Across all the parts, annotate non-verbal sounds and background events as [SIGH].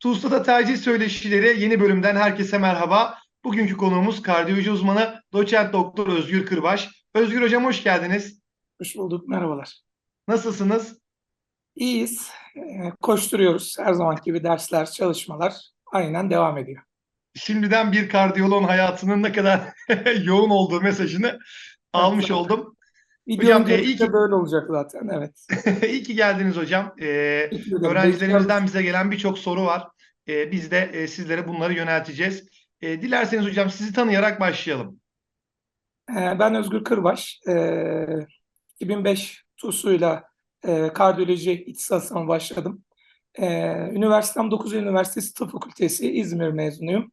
TUS'ta tercih söyleşileri yeni bölümden herkese merhaba. Bugünkü konuğumuz kardiyoloji uzmanı doçent doktor Özgür Kırbaş. Özgür hocam hoş geldiniz. Hoş bulduk, merhabalar. Nasılsınız? İyiyiz, ee, koşturuyoruz. Her zamanki gibi dersler, çalışmalar aynen devam ediyor. Şimdiden bir kardiyoloğun hayatının ne kadar [LAUGHS] yoğun olduğu mesajını almış oldum. Video Hocam, e, iyi ki- böyle olacak zaten, evet. [LAUGHS] İyi ki geldiniz hocam. Ee, öğrencilerimizden bize gelen birçok soru var. Ee, biz de e, sizlere bunları yönelteceğiz. Ee, dilerseniz hocam sizi tanıyarak başlayalım. Ee, Ben Özgür Kırbaş. Ee, 2005 TUS'uyla e, kardiyoloji ihtisasıma başladım. Ee, Üniversitem 9 Eylül Üniversitesi Tıp Fakültesi İzmir mezunuyum.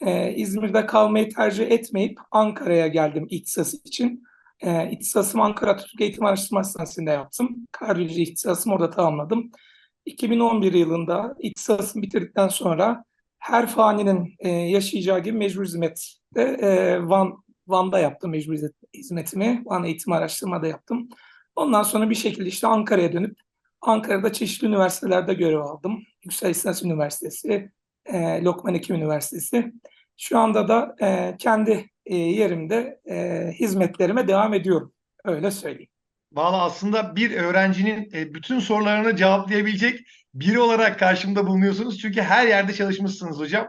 Ee, İzmir'de kalmayı tercih etmeyip Ankara'ya geldim ihtisas için. Ee, ihtisasımı Ankara Atatürk Eğitim Araştırma Hastanesi'nde yaptım. Kardiyoloji ihtisasımı orada tamamladım. 2011 yılında ihtisasımı bitirdikten sonra her faninin e, yaşayacağı gibi mecbur hizmette e, Van Van'da yaptım mecbur hizmet- hizmetimi. Van Eğitim Araştırma'da yaptım. Ondan sonra bir şekilde işte Ankara'ya dönüp Ankara'da çeşitli üniversitelerde görev aldım. Yüksel Lisans Üniversitesi, e, Lokman Hekim Üniversitesi. Şu anda da e, kendi e, yerimde e, hizmetlerime devam ediyorum. Öyle söyleyeyim. Valla aslında bir öğrencinin e, bütün sorularını cevaplayabilecek biri olarak karşımda bulunuyorsunuz. Çünkü her yerde çalışmışsınız hocam.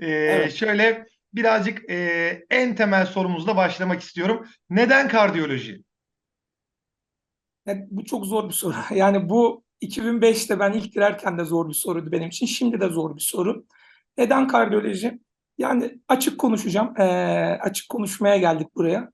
Ee, Evet. Şöyle birazcık e, en temel sorumuzla başlamak istiyorum. Neden kardiyoloji? Yani bu çok zor bir soru. [LAUGHS] Yani bu 2005'te ben ilk girerken de zor bir soruydu benim için. Şimdi de zor bir soru. Neden kardiyoloji? Yani açık konuşacağım. Ee, açık konuşmaya geldik buraya.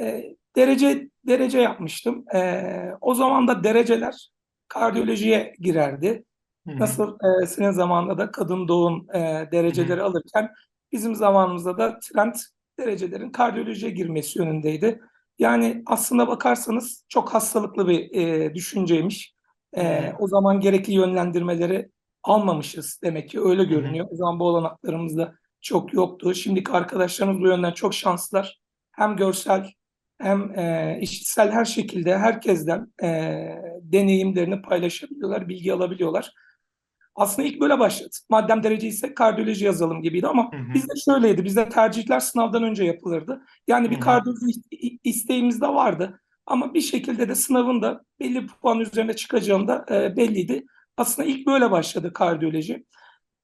Ee, derece derece yapmıştım. Ee, o zaman da dereceler kardiyolojiye girerdi. Hı hı. Nasıl e, senin zamanında da kadın doğum e, dereceleri alırken bizim zamanımızda da trend derecelerin kardiyolojiye girmesi yönündeydi. Yani aslında bakarsanız çok hastalıklı bir e, düşünceymiş. E, o zaman gerekli yönlendirmeleri almamışız demek ki öyle görünüyor. O zaman bu olanaklarımız da çok yoktu. Şimdiki arkadaşlarımız bu yönden çok şanslılar. Hem görsel hem e, işitsel her şekilde herkesten e, deneyimlerini paylaşabiliyorlar, bilgi alabiliyorlar. Aslında ilk böyle başladı. Madem derece ise kardiyoloji yazalım gibiydi ama Hı hı. bizde şöyleydi. Bizde tercihler sınavdan önce yapılırdı. Yani bir Hı hı. kardiyoloji is- isteğimiz de vardı. Ama bir şekilde de sınavın da belli puan üzerine çıkacağım da e, belliydi. Aslında ilk böyle başladı kardiyoloji.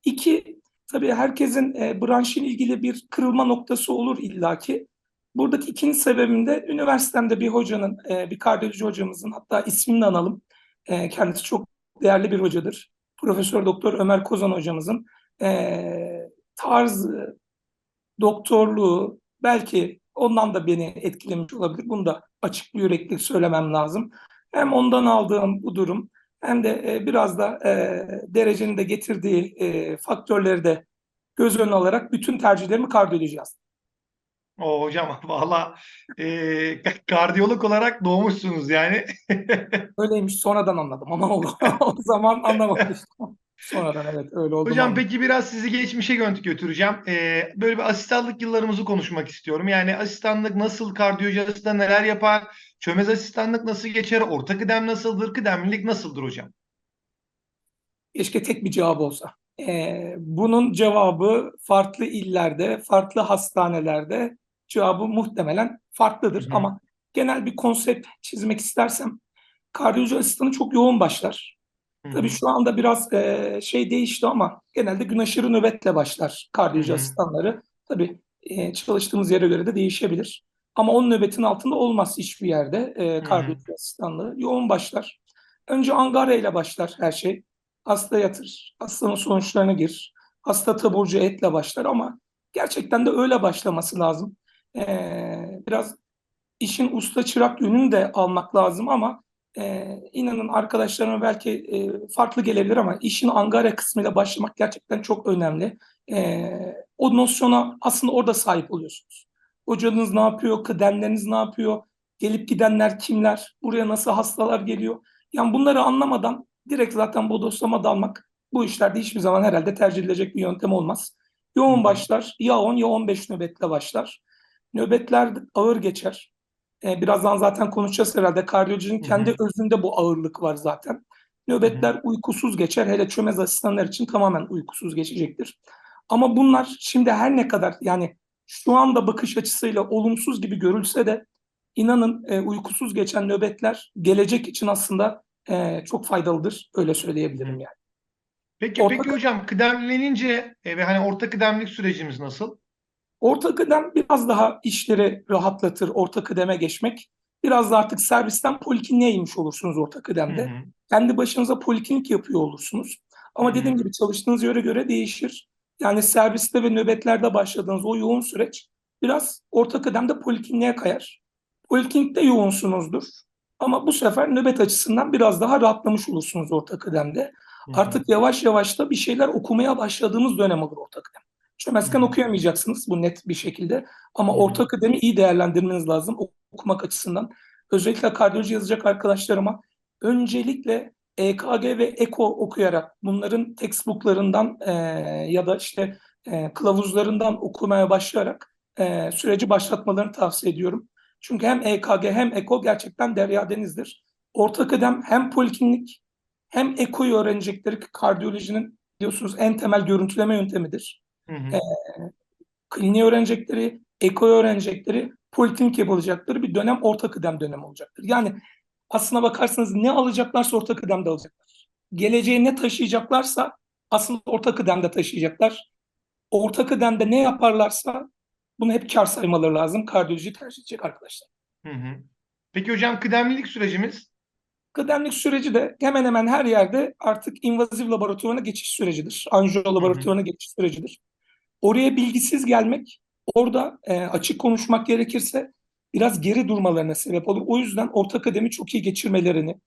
İki, tabii herkesin e, branşın ilgili bir kırılma noktası olur illaki. Buradaki ikinci sebebim de üniversitemde bir hocanın, e, bir kardiyoloji hocamızın hatta ismini analım. E, kendisi çok değerli bir hocadır. Profesör Doktor Ömer Kozan hocamızın e, tarzı, doktorluğu belki ondan da beni etkilemiş olabilir. Bunu da açık bir yürekli söylemem lazım. Hem ondan aldığım bu durum hem de e, biraz da e, derecenin de getirdiği e, faktörleri de göz önüne alarak bütün tercihlerimi kardiyoloji yazdım. O hocam [LAUGHS] valla e, kardiyolog olarak doğmuşsunuz yani. [LAUGHS] Öyleymiş sonradan anladım ama o, o zaman anlamamıştım. [LAUGHS] Sonradan evet öyle oldu. Hocam peki biraz sizi geçmişe gö- götüreceğim. Ee, böyle bir asistanlık yıllarımızı konuşmak istiyorum. Yani asistanlık nasıl, kardiyoloji asistanı neler yapar, çömez asistanlık nasıl geçer, orta kıdem nasıldır, kıdemlilik nasıldır hocam? Keşke tek bir cevap olsa. Ee, bunun cevabı farklı illerde, farklı hastanelerde cevabı muhtemelen farklıdır. Hı. Ama genel bir konsept çizmek istersem kardiyoloji asistanı çok yoğun başlar. Hı Tabii şu anda biraz e, şey değişti ama genelde gün aşırı nöbetle başlar kardiyoloji Hı asistanları. Tabii e, çalıştığımız yere göre de değişebilir. Ama onun nöbetin altında olmaz hiçbir yerde e, kardiyoloji asistanlığı. Yoğun başlar. Önce Angara ile başlar her şey. Hasta yatır, hastanın sonuçlarına gir. Hasta taburcu etle başlar ama gerçekten de öyle başlaması lazım. Ee, biraz işin usta çırak yönünü de almak lazım ama e, inanın arkadaşlarıma belki e, farklı gelebilir ama işin angara kısmıyla başlamak gerçekten çok önemli. E, o nosyona aslında orada sahip oluyorsunuz. Hocanız ne yapıyor, kıdemleriniz ne yapıyor, gelip gidenler kimler, buraya nasıl hastalar geliyor. Yani bunları anlamadan direkt zaten bodoslama dalmak bu işlerde hiçbir zaman herhalde tercih edilecek bir yöntem olmaz. Yoğun başlar, ya 10 ya 15 nöbetle başlar. Nöbetler ağır geçer. Ee, birazdan zaten konuşacağız herhalde. Kardiyolojinin kendi hı. özünde bu ağırlık var zaten. Nöbetler uykusuz geçer. Hele çömez asistanlar için tamamen uykusuz geçecektir. Ama bunlar şimdi her ne kadar yani şu anda bakış açısıyla olumsuz gibi görülse de inanın e, uykusuz geçen nöbetler gelecek için aslında e, çok faydalıdır. Öyle söyleyebilirim yani. Peki Orta peki hocam kıdemlenince e, ve hani orta kıdemlilik sürecimiz nasıl? Orta kıdem biraz daha işleri rahatlatır. Orta kıdeme geçmek. Biraz da artık servisten polikliniğe inmiş olursunuz orta Hı kıdemde. hı. Kendi başınıza poliklinik yapıyor olursunuz. Ama Hı hı. dediğim gibi çalıştığınız yere göre değişir. Yani serviste ve nöbetlerde başladığınız o yoğun süreç biraz orta kıdemde polikliniğe kayar. Poliklinikte yoğunsunuzdur. Ama bu sefer nöbet açısından biraz daha rahatlamış olursunuz orta kıdemde. Hı hı. Artık yavaş yavaş da bir şeyler okumaya başladığımız dönem olur orta kıdem. Çömezken okuyamayacaksınız bu net bir şekilde. Ama orta kıdemi iyi değerlendirmeniz lazım okumak açısından. Özellikle kardiyoloji yazacak arkadaşlarıma öncelikle EKG ve EKO okuyarak bunların textbooklarından e, ya da işte e, kılavuzlarından okumaya başlayarak e, süreci başlatmalarını tavsiye ediyorum. Çünkü hem EKG hem EKO gerçekten derya denizdir. Orta kıdem hem poliklinik hem EKO'yu öğrenecekleri ki kardiyolojinin biliyorsunuz en temel görüntüleme yöntemidir. Hı E, hı. kliniği öğrenecekleri, ekoyu öğrenecekleri, poliklinik yapılacakları bir dönem orta kıdem dönemi olacaktır. Yani aslına bakarsanız ne alacaklarsa orta kıdemde alacaklar. Geleceğe ne taşıyacaklarsa aslında orta kıdemde taşıyacaklar. Orta kıdemde ne yaparlarsa bunu hep kar saymaları lazım. Kardiyoloji tercih edecek arkadaşlar. Hı hı. Peki hocam kıdemlilik sürecimiz? Kıdemlik süreci de hemen hemen her yerde artık invaziv laboratuvarına geçiş sürecidir. Anjiyo laboratuvarına geçiş sürecidir. Oraya bilgisiz gelmek, orada e, açık konuşmak gerekirse biraz geri durmalarına sebep olur. O yüzden orta kıdemi çok iyi geçirmelerini,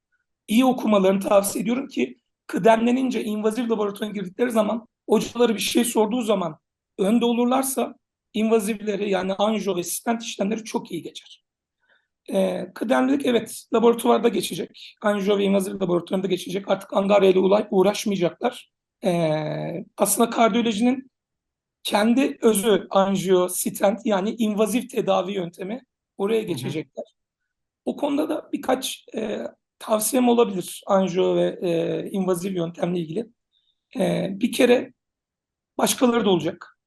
iyi okumalarını tavsiye ediyorum ki kıdemlenince invaziv laboratuvarına girdikleri zaman hocaları bir şey sorduğu zaman önde olurlarsa invazivleri yani anjiyo ve stent işlemleri çok iyi geçer. E, kıdemlilik evet laboratuvarda geçecek. Anjiyo ve invaziv laboratuvarında geçecek. Artık angarya ile uğra- uğraşmayacaklar. E, aslında kardiyolojinin kendi özü anjiyo, stent yani invaziv tedavi yöntemi oraya hı. geçecekler. O konuda da birkaç e, tavsiyem olabilir anjiyo ve e, invaziv yöntemle ilgili. E, bir kere başkaları da olacak.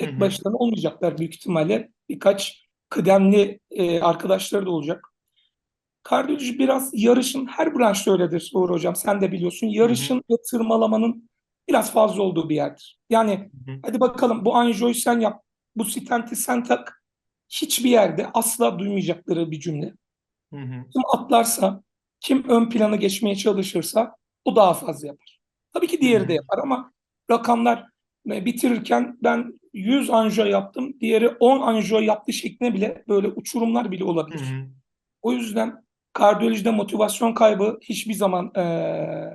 Hı Tek hı. başlarına olmayacaklar büyük ihtimalle. Birkaç kıdemli e, arkadaşları da olacak. Kardiyoloji biraz yarışın, her branşta öyledir Uğur Hocam, sen de biliyorsun. Yarışın ve tırmalamanın biraz fazla olduğu bir yerdir. Yani Hı hı. hadi bakalım bu anjiyoyu sen yap, bu stenti sen tak. Hiçbir yerde asla duymayacakları bir cümle. Hı hı. Kim atlarsa, kim ön plana geçmeye çalışırsa o daha fazla yapar. Tabii ki Hı diğeri hı. de yapar ama rakamlar e, bitirirken ben 100 anjiyo yaptım, diğeri 10 anjiyo yaptı şeklinde bile böyle uçurumlar bile Hı olabilir. hı. O yüzden kardiyolojide motivasyon kaybı hiçbir zaman eee,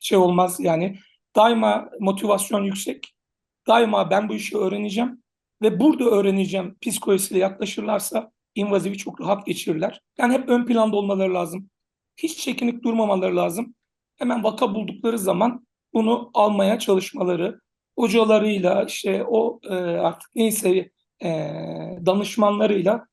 şey olmaz yani daima motivasyon yüksek. Daima ben bu işi öğreneceğim ve burada öğreneceğim psikolojisiyle yaklaşırlarsa invazivi çok rahat geçirirler. Yani hep ön planda olmaları lazım. Hiç çekinip durmamaları lazım. Hemen vaka buldukları zaman bunu almaya çalışmaları, hocalarıyla işte o e, artık neyse e, danışmanlarıyla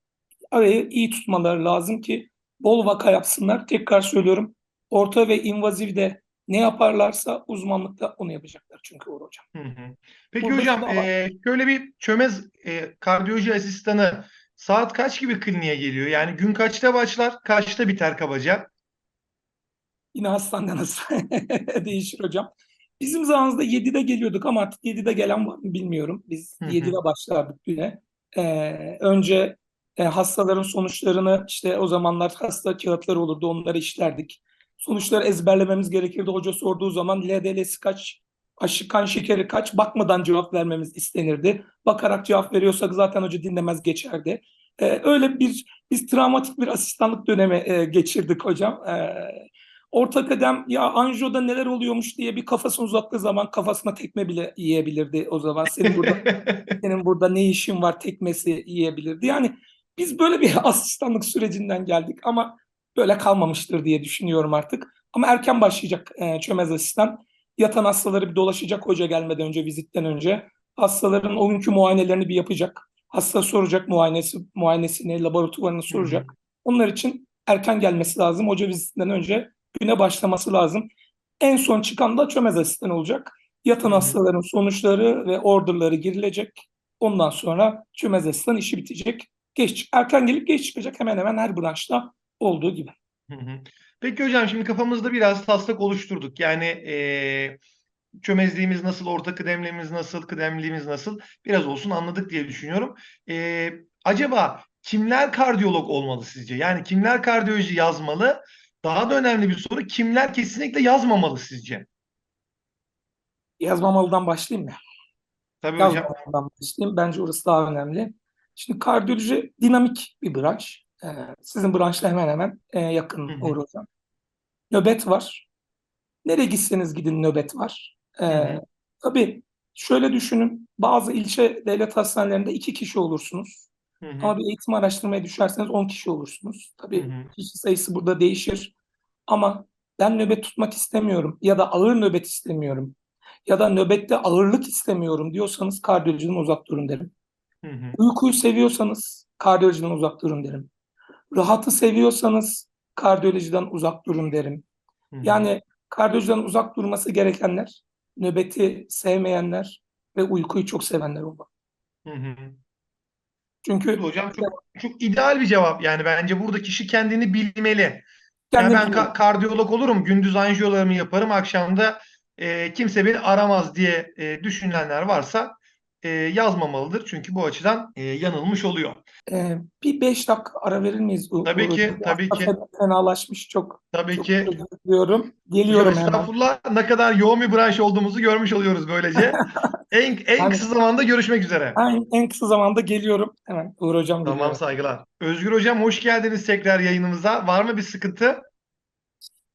arayı iyi tutmaları lazım ki bol vaka yapsınlar. Tekrar söylüyorum orta ve invazivde ne yaparlarsa uzmanlıkta onu yapacaklar çünkü Uğur Hocam. Hı hı. Peki Burada hocam e, şöyle bir çömez e, kardiyoloji asistanı saat kaç gibi kliniğe geliyor? Yani gün kaçta başlar, kaçta biter kabaca? Yine hastaneden hastane [LAUGHS] değişir hocam. Bizim zamanımızda 7'de geliyorduk ama artık 7'de gelen var mı bilmiyorum. Biz Hı hı. 7'de başlardık güne. Ee, önce e, hastaların sonuçlarını işte o zamanlar hasta kağıtları olurdu onları işlerdik. Sonuçları ezberlememiz gerekirdi. Hoca sorduğu zaman LDL'si kaç, aşı kan şekeri kaç bakmadan cevap vermemiz istenirdi. Bakarak cevap veriyorsak zaten hoca dinlemez geçerdi. Ee, öyle bir biz travmatik bir asistanlık dönemi e, geçirdik hocam. Ee, orta kıdem ya anjiyoda neler oluyormuş diye bir kafasını uzattığı zaman kafasına tekme bile yiyebilirdi o zaman. Senin burada [LAUGHS] senin burada ne işin var tekmesi yiyebilirdi. Yani biz böyle bir [LAUGHS] asistanlık sürecinden geldik ama böyle kalmamıştır diye düşünüyorum artık. Ama erken başlayacak e, çömez asistan. Yatan hastaları bir dolaşacak hoca gelmeden önce, vizitten önce. Hastaların o günkü muayenelerini bir yapacak. Hasta soracak muayenesi, muayenesini, laboratuvarını soracak. Onlar için erken gelmesi lazım. Hoca vizitinden önce güne başlaması lazım. En son çıkan da çömez asistan olacak. Yatan Hı hı. hastaların sonuçları ve orderları girilecek. Ondan sonra çömez asistan işi bitecek. Geç, erken gelip geç çıkacak hemen hemen her branşta olduğu gibi. Hı hı. Peki hocam şimdi kafamızda biraz taslak oluşturduk. Yani eee, çömezliğimiz nasıl, orta kıdemliğimiz nasıl, kıdemliğimiz nasıl biraz olsun anladık diye düşünüyorum. Eee, acaba kimler kardiyolog olmalı sizce? Yani kimler kardiyoloji yazmalı? Daha da önemli bir soru kimler kesinlikle yazmamalı sizce? Yazmamalıdan başlayayım mı? Tabii hocam. Yazmamalıdan başlayayım. Bence orası daha önemli. Şimdi kardiyoloji dinamik bir branş. Ee, sizin branşla hemen hemen e, yakın Hı hı. Uğur Hocam. Nöbet var. Nereye gitseniz gidin nöbet var. Hı hı. tabii şöyle düşünün. Bazı ilçe devlet hastanelerinde iki kişi olursunuz. Hı hı. Ama bir eğitim araştırmaya düşerseniz 10 kişi olursunuz. Hı Tabii hı. kişi sayısı burada değişir. Ama ben nöbet tutmak istemiyorum ya da ağır nöbet istemiyorum ya da nöbette ağırlık istemiyorum diyorsanız kardiyolojiden uzak durun derim. Hı hı. Uykuyu seviyorsanız kardiyolojiden uzak durun derim. Rahatı seviyorsanız kardiyolojiden uzak durun derim. Hı hı. Yani kardiyolojiden uzak durması gerekenler, nöbeti sevmeyenler ve uykuyu çok sevenler olmalı. Çünkü Hocam çok çok ideal bir cevap. Yani bence burada kişi kendini bilmeli. Yani kendi ben ka- kardiyolog olurum, gündüz anjiyolarımı yaparım, akşam da e, kimse beni aramaz diye e, düşünenler varsa e, yazmamalıdır. Çünkü bu açıdan e, yanılmış oluyor. Ee, bir beş dakika ara verir miyiz? U- Tabii ki, tabii ki. fena- Fenalaşmış çok. Tabii Çok ki. Hocam Geliyorum hemen. estağfurullah ne kadar yoğun bir branş olduğumuzu görmüş oluyoruz böylece. [LAUGHS] En en Yani- kısa zamanda görüşmek üzere. En, en kısa zamanda geliyorum. Hemen Uğur Hocam Tamam geliyor. saygılar. Özgür Hocam hoş geldiniz tekrar yayınımıza. Var mı bir sıkıntı?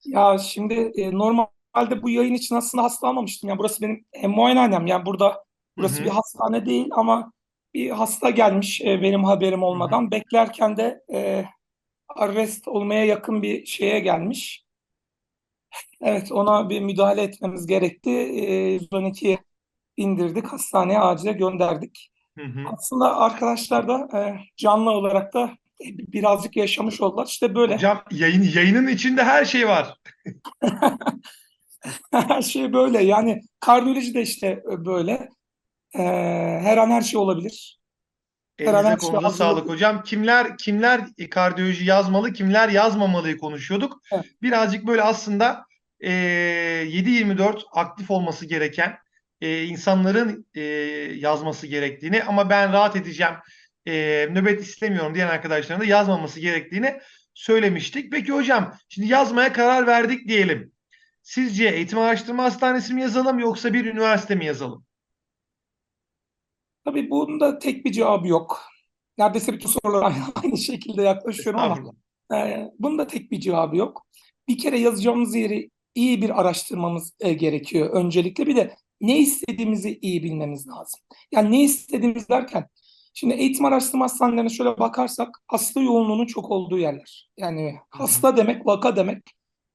Ya şimdi e, normalde bu yayın için aslında hasta almamıştım. Yani burası benim e, muayenehanem. Yani burada burası Hı bir hastane değil ama bir hasta gelmiş e, benim haberim olmadan. Beklerken de e, arrest olmaya yakın bir şeye gelmiş. Evet ona bir müdahale etmemiz gerekti. E, 112'ye indirdik. Hastaneye acile gönderdik. Hı hı. Aslında arkadaşlar da e, canlı olarak da e, birazcık yaşamış oldular. İşte böyle Hocam yayın yayının içinde her şey var. [LAUGHS] [LAUGHS] her şey böyle. Yani kardiyoloji de işte böyle. E, her an her şey olabilir. Her an Elinize her şey hazır sağlık hocam. Kimler kimler kardiyoloji yazmalı, kimler yazmamalıyı konuşuyorduk. Evet. Birazcık böyle aslında e, 7/24 aktif olması gereken e, insanların e, yazması gerektiğini ama ben rahat edeceğim, e, nöbet istemiyorum diyen arkadaşların da yazmaması gerektiğini söylemiştik. Peki hocam, şimdi yazmaya karar verdik diyelim. Sizce Eğitim Araştırma Hastanesi mi yazalım yoksa bir üniversite mi yazalım? Tabii bunun da tek bir cevabı yok. Neredeyse bütün sorulara [LAUGHS] aynı, şekilde yaklaşıyorum ama e, bunun da tek bir cevabı yok. Bir kere yazacağımız yeri iyi bir araştırmamız e, gerekiyor öncelikle. Bir de ne istediğimizi iyi bilmemiz lazım. Yani ne istediğimiz derken şimdi eğitim araştırma hastanelerine şöyle bakarsak hasta yoğunluğunun çok olduğu yerler. Yani hasta demek vaka demek.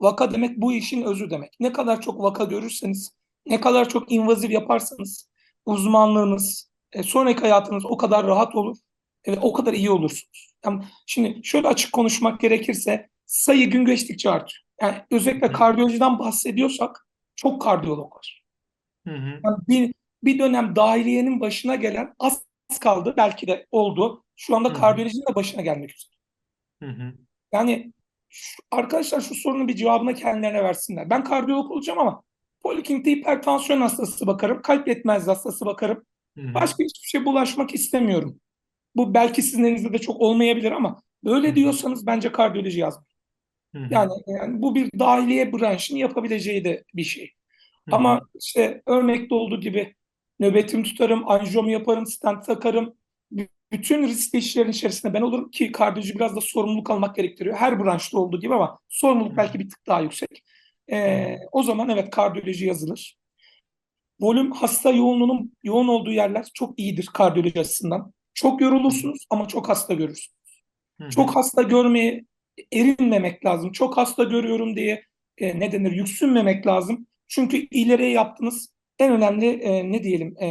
Vaka demek bu işin özü demek. Ne kadar çok vaka görürseniz, ne kadar çok invazif yaparsanız uzmanlığınız, e, sonraki hayatınız o kadar rahat olur ve o kadar iyi olursunuz. Yani şimdi şöyle açık konuşmak gerekirse sayı gün geçtikçe artıyor. Yani özellikle kardiyolojiden bahsediyorsak çok kardiyolog var. Hı hı. Yani bir, bir dönem dahiliyenin başına gelen az kaldı belki de oldu. Şu anda kardiyolojinin de başına gelmek üzere. Hı hı. Yani şu- arkadaşlar şu sorunun bir cevabını kendilerine versinler. Ben kardiyolog olacağım ama poliklinikte hipertansiyon hastası bakarım, kalp yetmezliği hastası bakarım. Başka hiçbir şey bulaşmak istemiyorum. Bu belki sizin elinizde de çok olmayabilir ama böyle diyorsanız bence kardiyoloji yazmayın. Hı hı. Yani, yani bu bir dahiliye branşının yapabileceği de bir şey. Ama işte örnekte olduğu gibi nöbetim tutarım, anjiyomu yaparım, stent takarım. Bütün riskli işlerin içerisinde ben olurum ki kardiyoloji biraz da sorumluluk almak gerektiriyor. Her branşta olduğu gibi ama sorumluluk belki bir tık daha yüksek. Ee, o zaman evet kardiyoloji yazılır. Volüm hasta yoğunluğunun yoğun olduğu yerler çok iyidir kardiyoloji açısından. Çok yorulursunuz ama çok hasta görürsünüz. Çok hasta görmeye erinmemek lazım. Çok hasta görüyorum diye e, ne denir yüksünmemek lazım. Çünkü ileriye yaptığınız en önemli e, ne diyelim e,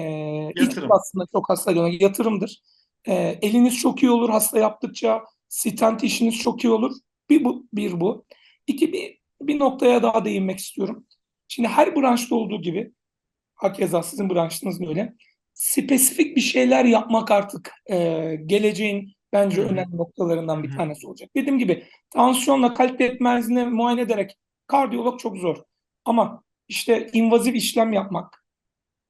Yatırım. aslında çok hasta görmek yatırımdır. E, eliniz çok iyi olur hasta yaptıkça. Stent işiniz çok iyi olur. Bir bu. Bir bu. İki bir, bir noktaya daha değinmek istiyorum. Şimdi her branşta olduğu gibi, hakeza sizin branşınız öyle, spesifik bir şeyler yapmak artık e, geleceğin bence önemli noktalarından bir tanesi olacak. Dediğim gibi tansiyonla kalp yetmezliğini muayene ederek kardiyolog çok zor. Ama işte invazif işlem yapmak,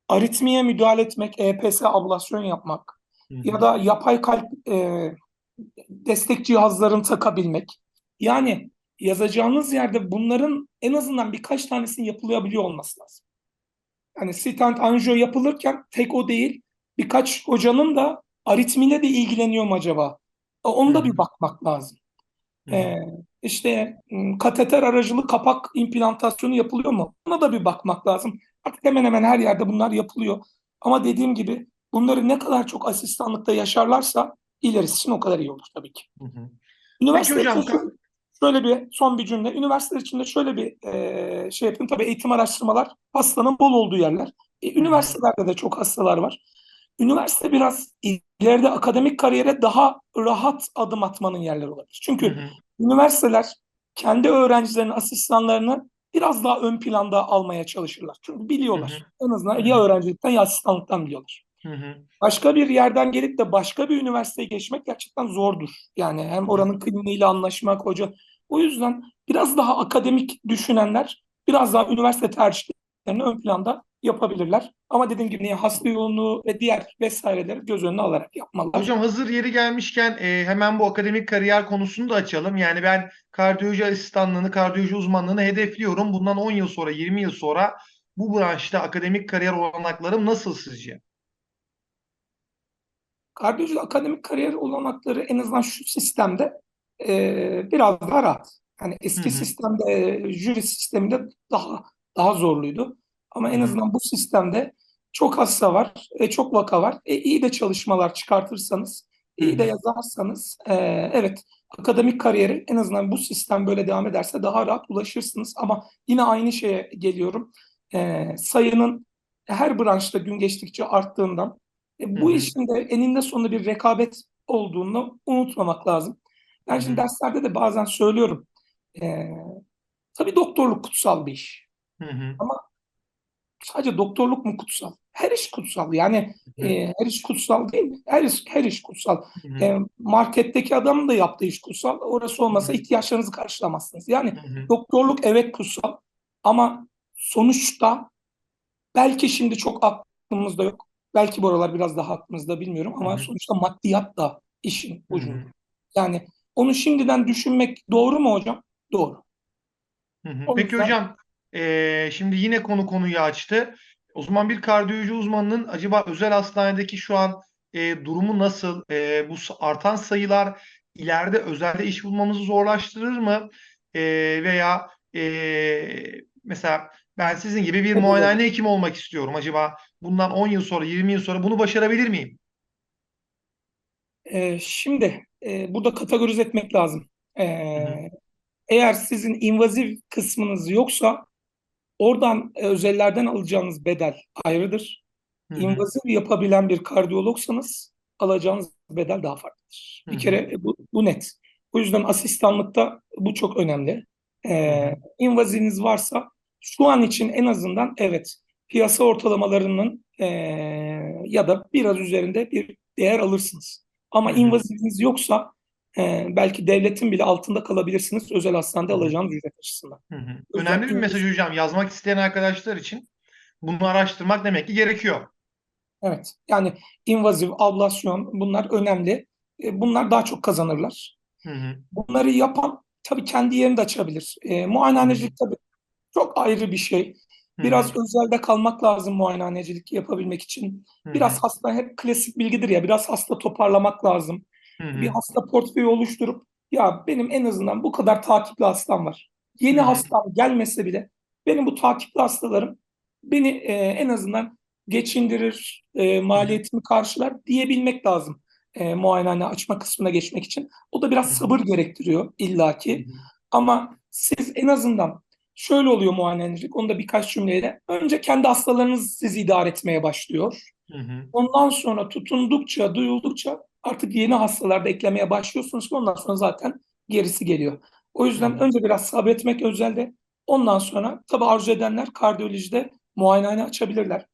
aritmiye müdahale etmek, EPS ablasyon yapmak Hı hı. ya da yapay kalp e, destek cihazlarını takabilmek. Yani yazacağınız yerde bunların en azından birkaç tanesinin yapılabiliyor olması lazım. Yani stent anjiyo yapılırken tek o değil, birkaç hocanın da aritmiyle de ilgileniyor mu acaba? Onu da bir bakmak lazım. Ee, işte kateter aracılı kapak implantasyonu yapılıyor mu? Ona da bir bakmak lazım. Artık hemen hemen her yerde bunlar yapılıyor. Ama dediğim gibi bunları ne kadar çok asistanlıkta yaşarlarsa ilerisi için o kadar iyi olur tabii ki. Hı hı. Peki Üniversite hocam için şöyle, bir son bir cümle. Üniversiteler içinde şöyle bir e, şey yapayım. Tabii eğitim araştırmalar hastanın bol olduğu yerler. E, Hı hı. üniversitelerde de çok hastalar var. Üniversite biraz ileride akademik kariyere daha rahat adım atmanın yerleri olabilir. Hı Çünkü hı. üniversiteler kendi öğrencilerinin asistanlarını biraz daha ön planda almaya çalışırlar. Çünkü Hı biliyorlar. hı. En azından Hı ya hı. öğrencilikten ya asistanlıktan biliyorlar. Hı hı. Başka bir yerden gelip de başka bir üniversiteye geçmek gerçekten zordur. Yani hem oranın kliniğiyle anlaşmak hoca. O yüzden biraz daha akademik düşünenler biraz daha üniversite tercihlerini ön planda yapabilirler. Ama dediğim gibi hasta yoğunluğu ve diğer vesaireleri göz önüne alarak yapmalılar. Hocam hazır yeri gelmişken e, hemen bu akademik kariyer konusunu da açalım. Yani ben kardiyoloji asistanlığını, kardiyoloji uzmanlığını hedefliyorum. Bundan 10 yıl sonra, 20 yıl sonra bu branşta akademik kariyer olanaklarım nasıl sizce? Kardiyoloji akademik kariyer olanakları en azından şu sistemde e, biraz daha rahat. Yani Hı eski hı. sistemde e, jüri sisteminde daha daha zorluydu. Ama Hı en hı. azından bu sistemde çok hasta var, e, çok vaka var. E, iyi de çalışmalar çıkartırsanız, Hı iyi de hı. yazarsanız, e, evet akademik kariyeri en azından bu sistem böyle devam ederse daha rahat ulaşırsınız. Ama yine aynı şeye geliyorum. E, sayının her branşta gün geçtikçe arttığından e, Hı bu hı. işin de eninde sonunda bir rekabet olduğunu unutmamak lazım. Hı Ben şimdi hı. derslerde de bazen söylüyorum. E, tabii doktorluk kutsal bir iş. Hı hı. Ama sadece doktorluk mu kutsal? Her iş kutsal. Yani Hı hı. e, her iş kutsal değil mi? Her iş, her iş kutsal. Hı hı. E, marketteki adamın da yaptığı iş kutsal. Orası Hı olmasa hı. ihtiyaçlarınızı karşılamazsınız. Yani Hı hı. doktorluk evet kutsal. Ama sonuçta belki şimdi çok aklımızda yok. Belki bu aralar biraz daha aklımızda bilmiyorum. Ama hı. sonuçta maddiyat da işin ucunda. Yani onu şimdiden düşünmek doğru mu hocam? Doğru. Hı hı. O Peki yüzden hocam, eee, şimdi yine konu konuyu açtı. O zaman bir kardiyoloji uzmanının acaba özel hastanedeki şu an eee, durumu nasıl? Eee, bu artan sayılar ileride özelde iş bulmamızı zorlaştırır mı? Eee, veya eee, mesela ben sizin gibi bir muayenehane hekimi olmak istiyorum. Acaba bundan 10 yıl sonra, 20 yıl sonra bunu başarabilir miyim? Ee, şimdi e, burada kategorize etmek lazım. Hı hı. eğer sizin invazif kısmınız yoksa oradan e, özellerden alacağınız bedel ayrıdır. Hı. İnvazif yapabilen bir kardiyologsanız alacağınız bedel daha farklıdır. Hı Bir kere e, bu, bu net. O yüzden asistanlıkta bu çok önemli. Hı Ee, invaziniz varsa şu an için en azından evet piyasa ortalamalarının e, ya da biraz üzerinde bir değer alırsınız. Ama hı. invaziniz yoksa e, belki devletin bile altında kalabilirsiniz özel hastanede alacağınız ücret açısından. Hı hı. Önemli bir mesaj hocam. Yazmak isteyen arkadaşlar için bunu araştırmak demek ki gerekiyor. Evet. Yani invaziv, ablasyon bunlar önemli. E, Bunlar daha çok kazanırlar. Hı hı. Bunları yapan tabii kendi yerini de açabilir. E, muayenehanecilik tabii çok ayrı bir şey. Biraz hı. özelde kalmak lazım muayenehanecilik yapabilmek için. Hı Biraz hasta hep klasik bilgidir ya. Biraz hasta toparlamak lazım. Hı Bir hasta portföyü oluşturup ya benim en azından bu kadar takipli hastam var. Yeni hı. hastam gelmese bile benim bu takipli hastalarım beni e, en azından geçindirir, e, maliyetimi karşılar diyebilmek lazım e, muayenehane açma kısmına geçmek için. O da biraz sabır gerektiriyor illaki. Ama siz en azından şöyle oluyor muayenehanecilik, onu da birkaç cümleyle. Önce kendi hastalarınız sizi idare etmeye başlıyor. Hı hı. Ondan sonra tutundukça, duyuldukça artık yeni hastalar da eklemeye başlıyorsunuz ki ondan sonra zaten gerisi geliyor. O yüzden hı. önce biraz sabretmek özelde, Ondan sonra tabii arzu edenler kardiyolojide muayenehane açabilirler.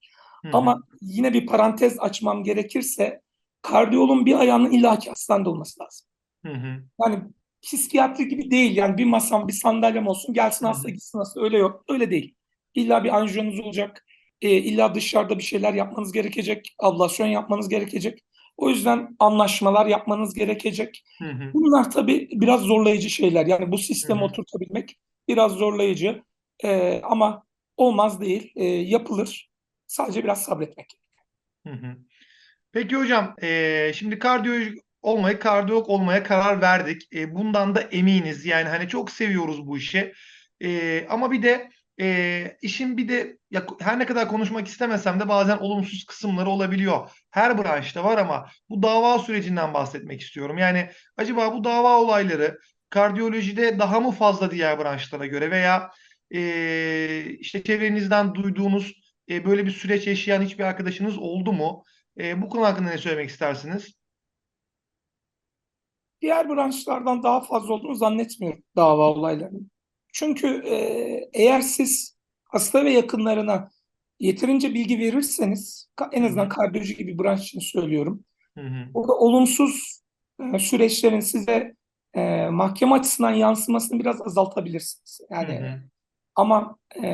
Hı. Ama yine bir parantez açmam gerekirse kardiyolun bir ayağının illaki hastanede olması lazım. Hı hı. Yani psikiyatri gibi değil. Yani bir masam, bir sandalyem olsun, gelsin Hı hasta hı. gitsin hasta. Öyle yok. Öyle değil. İlla bir anjiyonuz olacak. E, illa dışarıda bir şeyler yapmanız gerekecek. Ablasyon yapmanız gerekecek. O yüzden anlaşmalar yapmanız gerekecek. Hı hı. Bunlar tabii biraz zorlayıcı şeyler. Yani bu Hı sistemi hı. oturtabilmek biraz zorlayıcı. E, ama olmaz değil. E, yapılır. Sadece biraz sabretmek. Hı hı. Peki hocam, eee, şimdi kardiyolog olmayı, kardiyolog olmaya karar verdik. E, bundan da eminiz. Yani hani çok seviyoruz bu işi. E, ama bir de e, işin bir de ya, her ne kadar konuşmak istemesem de bazen olumsuz kısımları olabiliyor. Her branşta var ama bu dava sürecinden bahsetmek istiyorum. Yani acaba bu dava olayları kardiyolojide daha mı fazla diğer branşlara göre veya e, işte çevrenizden duyduğunuz e, böyle bir süreç yaşayan hiçbir arkadaşınız oldu mu? E, bu konu hakkında ne söylemek istersiniz? Diğer branşlardan daha fazla olduğunu zannetmiyorum dava olaylarının. Çünkü e, eğer siz hasta ve yakınlarına yeterince bilgi verirseniz, en Hı azından hı. kardiyoloji gibi branş için söylüyorum. Hı hı. Orada olumsuz e, süreçlerin size e, mahkeme açısından yansımasını biraz azaltabilirsiniz. Hı Yani hı. ama e,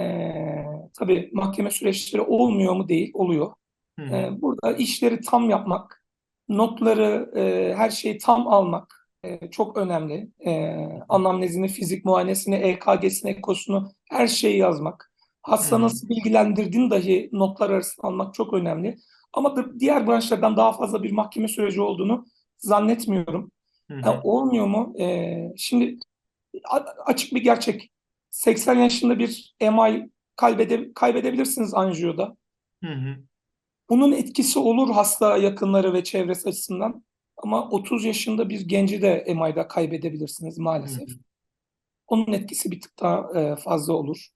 tabii mahkeme süreçleri olmuyor mu değil, oluyor. Hı E, hı. burada işleri tam yapmak, notları, e, her şeyi tam almak e, çok önemli. E, anamnezini, fizik muayenesini, EKG'sini, ekosunu, her şeyi yazmak. Hasta nasıl bilgilendirdiğini dahi notlar arasında almak çok önemli. Ama diğer branşlardan daha fazla bir mahkeme süreci olduğunu zannetmiyorum. Hı hı. olmuyor mu? E, şimdi açık bir gerçek. 80 yaşında bir MI kaybede, kaybedebilirsiniz anjiyoda. Hı hı. Bunun etkisi olur hasta yakınları ve çevresi açısından. Ama 30 yaşında bir genci de MI'da kaybedebilirsiniz Hı maalesef. hı. Onun etkisi bir tık daha e, fazla olur.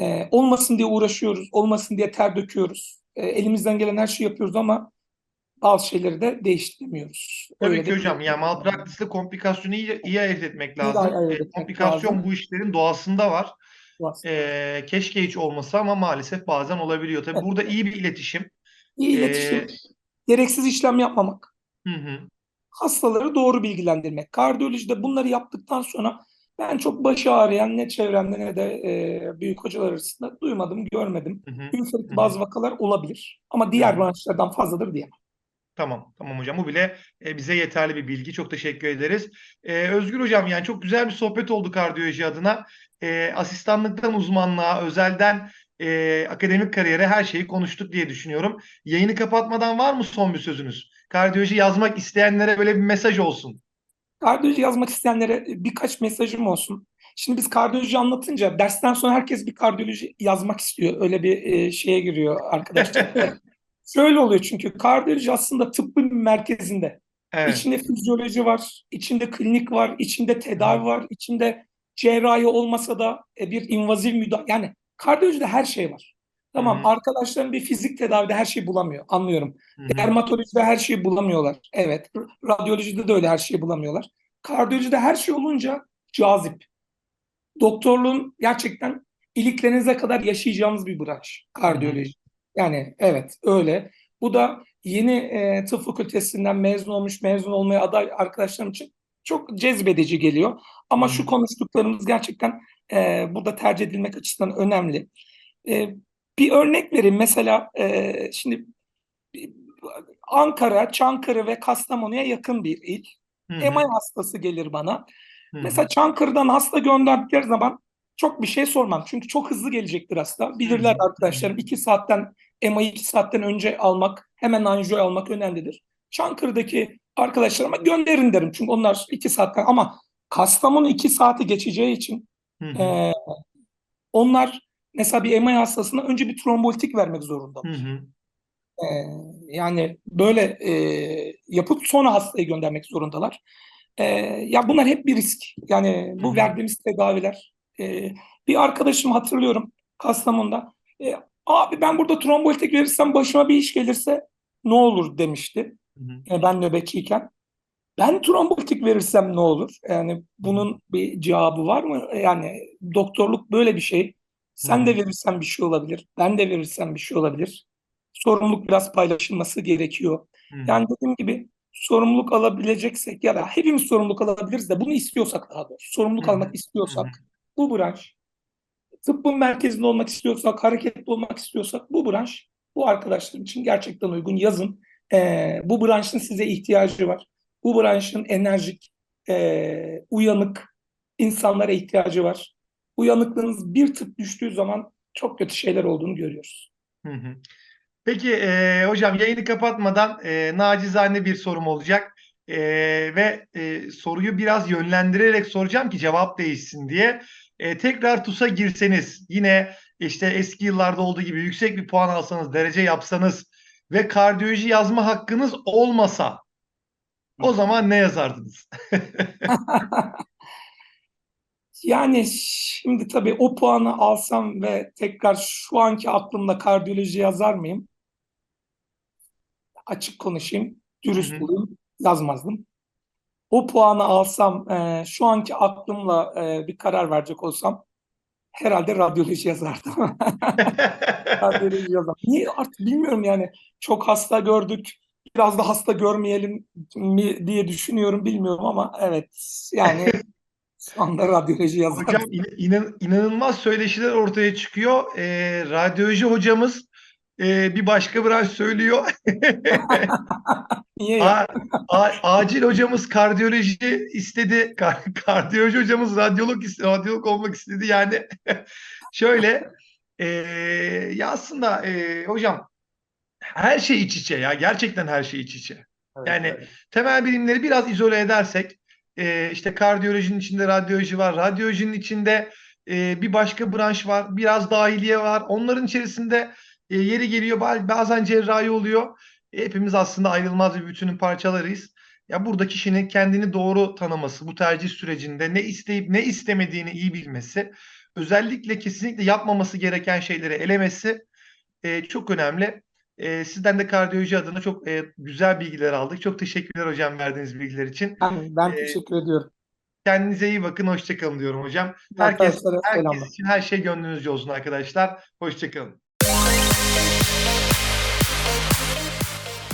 E, olmasın diye uğraşıyoruz, olmasın diye ter döküyoruz. E, elimizden gelen her şeyi yapıyoruz ama bazı şeyleri de değiştiremiyoruz. Tabii Öyle ki de bir hocam. Yani malpraktisle komplikasyonu iyi, iyi ayırt etmek İyi lazım. ayırt etmek komplikasyon lazım. bu işlerin doğasında var. E, keşke hiç olmasa ama maalesef bazen olabiliyor. Tabii Evet. burada iyi bir iletişim. İyi iletişim, gereksiz işlem yapmamak. hı hı. Hastaları doğru bilgilendirmek. Kardiyolojide bunları yaptıktan sonra ben çok başı ağrıyan ne çevremde ne de e, büyük hocalar arasında duymadım, görmedim. Hı bazı vakalar olabilir. Ama diğer branşlardan fazladır diyemem. Tamam, tamam hocam. Bu bile e, bize yeterli bir bilgi. Çok teşekkür ederiz. E, Özgür hocam yani çok güzel bir sohbet oldu kardiyoloji adına. E, asistanlıktan uzmanlığa, özelden e, akademik kariyere her şeyi konuştuk diye düşünüyorum. Yayını kapatmadan var mı son bir sözünüz? Kardiyoloji yazmak isteyenlere böyle bir mesaj olsun. Kardiyoloji yazmak isteyenlere birkaç mesajım olsun. Şimdi biz kardiyoloji anlatınca dersten sonra herkes bir kardiyoloji yazmak istiyor. Öyle bir e, şeye giriyor arkadaşlar. Evet. [LAUGHS] Şöyle oluyor çünkü kardiyoloji aslında tıbbın merkezinde. Evet. İçinde fizyoloji var, içinde klinik var, içinde tedavi hı. var, içinde cerrahi olmasa da e, bir invaziv müdahale. Yani kardiyolojide her şey var. Tamam, hı. arkadaşlarım bir fizik tedavide her şeyi bulamıyor. Anlıyorum. Hı. Dermatolojide her şeyi bulamıyorlar. Evet. Radyolojide de öyle her şeyi bulamıyorlar. Kardiyolojide her şey olunca cazip. Doktorluğun gerçekten iliklerinize kadar yaşayacağınız bir branş kardiyoloji. Yani evet öyle. Bu da yeni e, tıp fakültesinden mezun olmuş, mezun olmaya aday arkadaşlarım için çok cezbedici geliyor. Ama şu hı. konuştuklarımız gerçekten e, burada tercih edilmek açısından önemli. E, bir örnek vereyim. Mesela e, şimdi Ankara, Çankırı ve Kastamonu'ya yakın bir il. Hı. hastası gelir bana. Hı Mesela. Çankırı'dan hasta gönderdikleri zaman çok bir şey sormam. Çünkü çok hızlı gelecektir hasta. Bilirler hı. Hı hı. arkadaşlarım. 2 saatten MI'yi 2 saatten önce almak, hemen anjiyo almak önemlidir. Çankırı'daki arkadaşlarıma gönderin derim. Çünkü onlar 2 saatten ama Kastamonu 2 saati geçeceği için e, onlar mesela bir MI hastasına önce bir trombolitik vermek Hı zorundalar. hı. E, yani böyle e, yapıp sonra hastayı göndermek zorundalar. E, ya bunlar hep bir risk. Yani Hı bu hı. verdiğimiz tedaviler. E, bir arkadaşım hatırlıyorum Kastamonu'da. E, abi ben burada trombolitik verirsem başıma bir iş gelirse ne olur demişti. Hı hı. E, ben nöbetçiyken. Ben trombolytik verirsem ne olur? Yani bunun bir cevabı var mı? Yani doktorluk böyle bir şey. Sen de verirsen bir şey olabilir. Ben de verirsem bir şey olabilir. Sorumluluk biraz paylaşılması gerekiyor. Hı. Yani dediğim gibi sorumluluk alabileceksek ya da hepimiz sorumluluk alabiliriz de bunu istiyorsak daha doğrusu sorumluluk hı. almak istiyorsak bu branş tıbbın merkezinde olmak istiyorsak, hareketli olmak istiyorsak bu branş bu arkadaşlar için gerçekten uygun. Yazın. Ee, bu branşın size ihtiyacı var. Bu branşın enerjik, e, uyanık insanlara ihtiyacı var. Uyanıklığınız bir tık düştüğü zaman çok kötü şeyler olduğunu görüyoruz. Hı hı. Peki e, hocam yayını kapatmadan e, nacizane bir sorum olacak E, ve e, soruyu biraz yönlendirerek soracağım ki cevap değişsin diye. E, tekrar TUS'a girseniz yine işte eski yıllarda olduğu gibi yüksek bir puan alsanız, derece yapsanız ve kardiyoloji yazma hakkınız olmasa o zaman ne yazardınız? [LAUGHS] [LAUGHS] Yani şimdi tabii o puanı alsam ve tekrar şu anki aklımda kardiyoloji yazar mıyım? Açık konuşayım, dürüst olayım, yazmazdım. O puanı alsam, e, şu anki aklımla e, bir karar verecek olsam herhalde radyoloji yazardım. [LAUGHS] Radyoloji yazardım. Niye artık bilmiyorum yani. Çok hasta gördük, biraz da hasta görmeyelim mi diye düşünüyorum bilmiyorum ama evet yani [LAUGHS] şu anda radyoloji yazardım. Hocam in- inan- inanılmaz söyleşiler ortaya çıkıyor. E, radyoloji hocamız e, bir başka branş söylüyor. [LAUGHS] Niye ya? A- a- acil hocamız kardiyoloji istedi. Kar- kardiyoloji hocamız radyolog istedi, radyolog olmak istedi. Yani [LAUGHS] şöyle e, ya aslında e, hocam her şey iç içe ya. Gerçekten her şey iç içe. Evet, Yani evet. temel bilimleri biraz izole edersek e, işte kardiyolojinin içinde radyoloji var. Radyolojinin içinde e, bir başka branş var. Biraz dahiliye var. Onların içerisinde e, yeri geliyor ba- bazen cerrahi oluyor. E, hepimiz aslında ayrılmaz bir bütünün parçalarıyız. Ya burada kişinin kendini doğru tanıması, bu tercih sürecinde ne isteyip ne istemediğini iyi bilmesi, özellikle kesinlikle yapmaması gereken şeyleri elemesi e, çok önemli. E, sizden de kardiyoloji adına çok e, güzel bilgiler aldık. Çok teşekkürler hocam verdiğiniz bilgiler için. Ben, ben Ee, teşekkür ediyorum. Kendinize iyi bakın. Hoşçakalın diyorum hocam. Herkes, herkes için her şey gönlünüzce olsun arkadaşlar. Hoşçakalın.